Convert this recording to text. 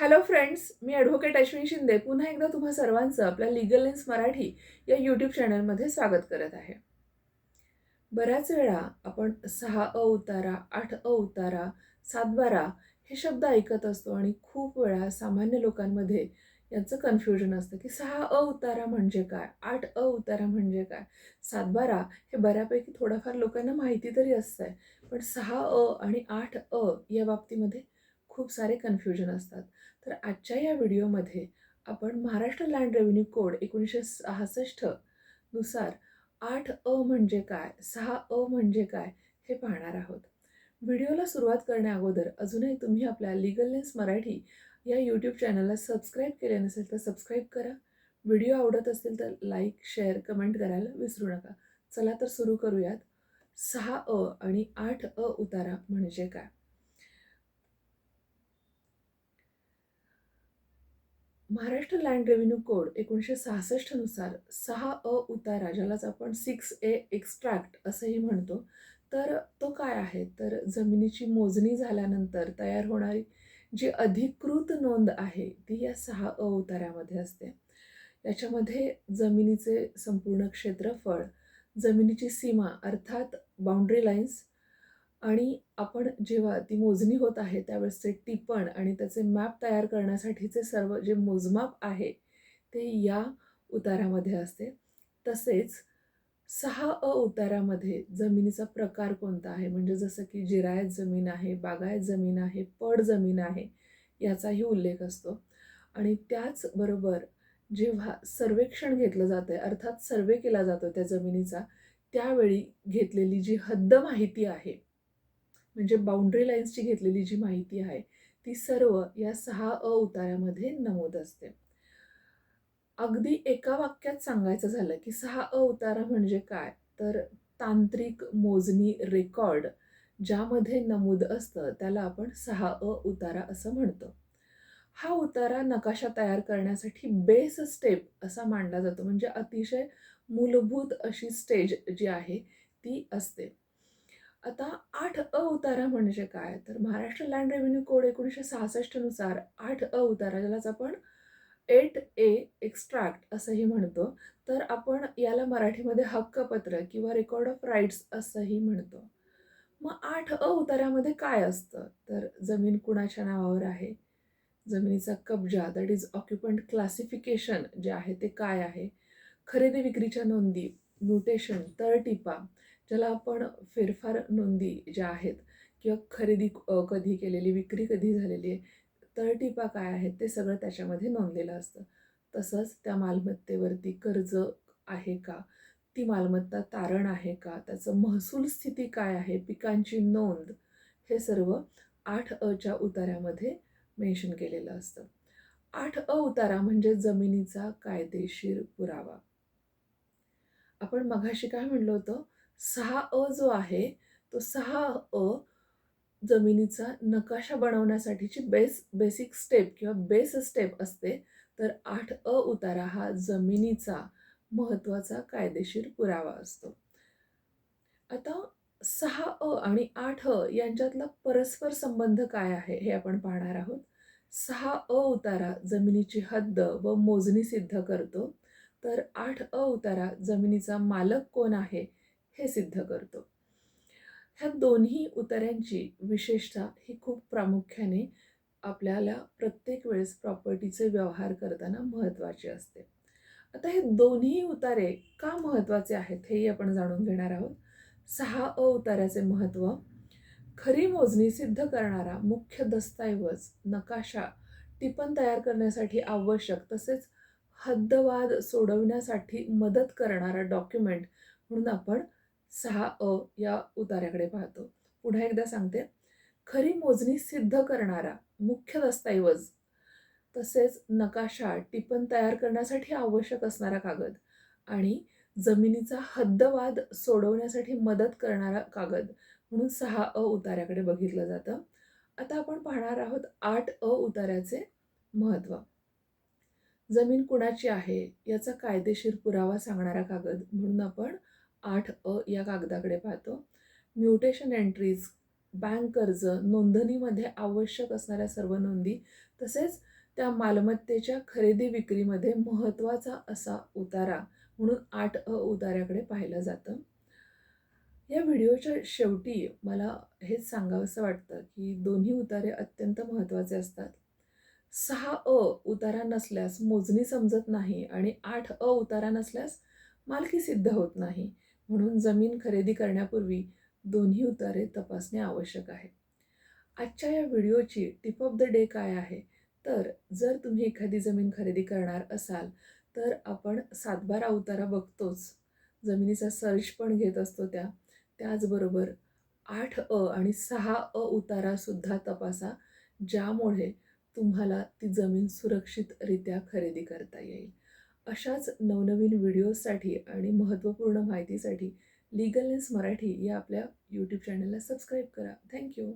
Hello friends मी advocate Ashwin Shinde. पुन्हा एकदा तुम्हा सर्वांचं आपल्या लिगल लेन्स मराठी या यूट्यूब चॅनलमध्ये स्वागत करत आहे. बऱ्याच वेळा आपण सहा अ उतारा आठ अ उतारा सातबारा हे शब्द ऐकत असतो आणि खूप वेळा सामान्य लोकांमध्ये यांचं कन्फ्युजन असतं की सहा अ उतारा म्हणजे काय आठ अ उतारा म्हणजे काय सातबारा हे बऱ्यापैकी थोडंफार लोकांना माहिती तरी असतं आहे पण सहा अ आणि आठ अ या बाबतीमध्ये खूप सारे कन्फ्युजन असतात. तर आजच्या या व्हिडिओमध्ये आपण महाराष्ट्र लँड रेव्हेन्यू कोड एकोणीसशे सहासष्टनुसार आठ अ म्हणजे काय सहा अ म्हणजे काय हे पाहणार आहोत. व्हिडिओला सुरुवात करण्याअगोदर अजूनही तुम्ही आपल्या लिगल लेन्स मराठी या यूट्यूब चॅनलला सबस्क्राईब केले नसेल तर सबस्क्राईब करा. व्हिडिओ आवडत असेल तर लाईक शेअर कमेंट करायला विसरू नका. चला तर सुरू करूयात. सहा अ आणि आठ अ उतारा म्हणजे काय? महाराष्ट्र लँड रेव्हेन्यू कोड एकोणीसशे सहासष्टनुसार सहा अ उतारा ज्यालाच आपण सिक्स ए एक्स्ट्रॅक्ट असंही म्हणतो तर तो काय आहे? तर जमिनीची मोजणी झाल्यानंतर तयार होणारी जी अधिकृत नोंद आहे ती या सहा अ उतारामध्ये असते. याच्यामध्ये जमिनीचे संपूर्ण क्षेत्रफळ जमिनीची सीमा अर्थात बाउंड्री लाईन्स आणि आपण जेव्हा ती मोजणी होत आहे त्यावेळेसचे टिपण आणि त्याचे मॅप तयार करण्यासाठीचे सर्व जे मोजमाप आहे ते या उतारामध्ये असते. तसेच सहा अ उतारामध्ये जमिनीचा प्रकार कोणता आहे? म्हणजे जसं की जिरायत जमीन आहे बागायत जमीन आहे पड जमीन आहे याचाही उल्लेख असतो. आणि त्याचबरोबर जेव्हा सर्वेक्षण घेतलं जातं आहे अर्थात सर्वे केला जातो त्या जमिनीचा त्यावेळी घेतलेली जी हद्द माहिती आहे म्हणजे बाउंड्री लाईन्सची घेतलेली जी माहिती आहे ती सर्व या सहा अ उतार्यामध्ये नमूद असते. अगदी एका वाक्यात सांगायचं झालं की सहा अ उतारा म्हणजे काय? तर तांत्रिक मोजणी रेकॉर्ड ज्यामध्ये नमूद असतं त्याला आपण सहा अ उतारा असं म्हणतो. हा उतारा नकाशा तयार करण्यासाठी बेस स्टेप असा मांडला जातो. म्हणजे अतिशय मूलभूत अशी स्टेज जी आहे ती असते. आता आठ अ उतारा म्हणजे काय? तर महाराष्ट्र लँड रेव्हेन्यू कोड एकोणीसशे सहासष्टनुसार आठ अ उतारा ज्यालाच आपण एट ए एक्स्ट्रॅक्ट असंही म्हणतो. तर आपण याला मराठीमध्ये हक्कपत्र किंवा रेकॉर्ड ऑफ राईट्स असंही म्हणतो. मग आठ अ उतारामध्ये काय असतं? तर जमीन कुणाच्या नावावर आहे? जमिनीचा कब्जा दॅट इज ऑक्युपंट क्लासिफिकेशन जे आहे ते काय आहे? खरेदी विक्रीच्या नोंदी म्युटेशन तळटिपा ज्याला आपण फेरफार नोंदी ज्या आहेत किंवा खरेदी कधी केलेली विक्री कधी झालेली आहे तळटिपा काय आहेत ते सगळं त्याच्यामध्ये नोंदलेलं असतं. तसंच त्या मालमत्तेवरती कर्ज आहे का? ती मालमत्ता तारण आहे का? त्याचं महसूल स्थिती काय आहे? पिकांची नोंद हे सर्व आठ अच्या उतार्यामध्ये मेन्शन केलेलं असतं. आठ अ उतारा म्हणजे जमिनीचा कायदेशीर पुरावा. आपण मघाशी काय म्हणलं होतं? सहा अ जो आहे तो सहा अ जमिनीचा नकाशा बनवण्यासाठीची बेस बेसिक स्टेप किंवा बेस स्टेप असते. तर आठ अ उतारा हा जमिनीचा महत्त्वाचा कायदेशीर पुरावा असतो. आता सहा अ आणि आठ अ यांच्यातला परस्पर संबंध काय आहे हे आपण पाहणार आहोत. सहा अ उतारा जमिनीची हद्द व मोजणी सिद्ध करतो. तर आठ अ उतारा जमिनीचा मालक कोण आहे? हे सिद्ध करतो. ह्या दोन्ही उतार्यांची विशेषता ही खूप प्रामुख्याने आपल्याला प्रत्येक वेळेस प्रॉपर्टीचे व्यवहार करताना महत्त्वाचे असते. आता हे दोन्ही उतारे का महत्त्वाचे आहेत हेही आपण जाणून घेणार आहोत. सहा अ उतार्याचे महत्त्व खरी मोजणी सिद्ध करणारा मुख्य दस्तऐवज नकाशा टिपण तयार करण्यासाठी आवश्यक तसेच हद्दवाद सोडवण्यासाठी मदत करणारा डॉक्युमेंट म्हणून आपण सहा अ या उतार्याकडे पाहतो. पुन्हा एकदा सांगते. खरी मोजणी सिद्ध करणारा मुख्य दस्तऐवज तसेच नकाशा टिपण तयार करण्यासाठी आवश्यक असणारा कागद. आणि जमिनीचा हद्दवाद सोडवण्यासाठी मदत करणारा कागद. म्हणून सहा अ उतार्याकडे बघितलं जातं. आता आपण पाहणार आहोत आठ अ उतार्याचे महत्त्व. जमीन कुणाची आहे? याचा कायदेशीर पुरावा सांगणारा कागद. म्हणून आपण आठ अ या कागदाकडे पाहतो. म्युटेशन एंट्रीज बँक कर्ज नोंदणीमध्ये आवश्यक असणाऱ्या सर्व नोंदी तसेच त्या मालमत्तेच्या खरेदी विक्रीमध्ये महत्त्वाचा असा उतारा म्हणून आठ अ उतार्याकडे पाहिलं जातं. या व्हिडिओच्या शेवटी मला हेच सांगावंसं वाटतं की दोन्ही उतारे अत्यंत महत्त्वाचे असतात. सहा अ उतारा नसल्यास मोजणी समजत नाही आणि आठ अ उतारा नसल्यास मालकी सिद्ध होत नाही. म्हणून जमीन खरेदी करण्यापूर्वी दोन्ही उतारे तपासणे आवश्यक आहे. आजच्या या व्हिडिओची टिप ऑफ द डे काय आहे? तर जर तुम्ही एखादी जमीन खरेदी करणार असाल तर आपण सातबारा उतारा बघतोच. जमिनीचा सर्च पण घेत असतो त्या. त्याचबरोबर आठ अ आणि सहा अ उतारासुद्धा तपासा ज्यामुळे तुम्हाला ती जमीन सुरक्षितरित्या खरेदी करता येईल. अशाच नवनवीन व्हिडिओजसाठी आणि महत्त्वपूर्ण माहितीसाठी लिगल नेस मराठी या आपल्या यूट्यूब चॅनलला सबस्क्राईब करा. थँक्यू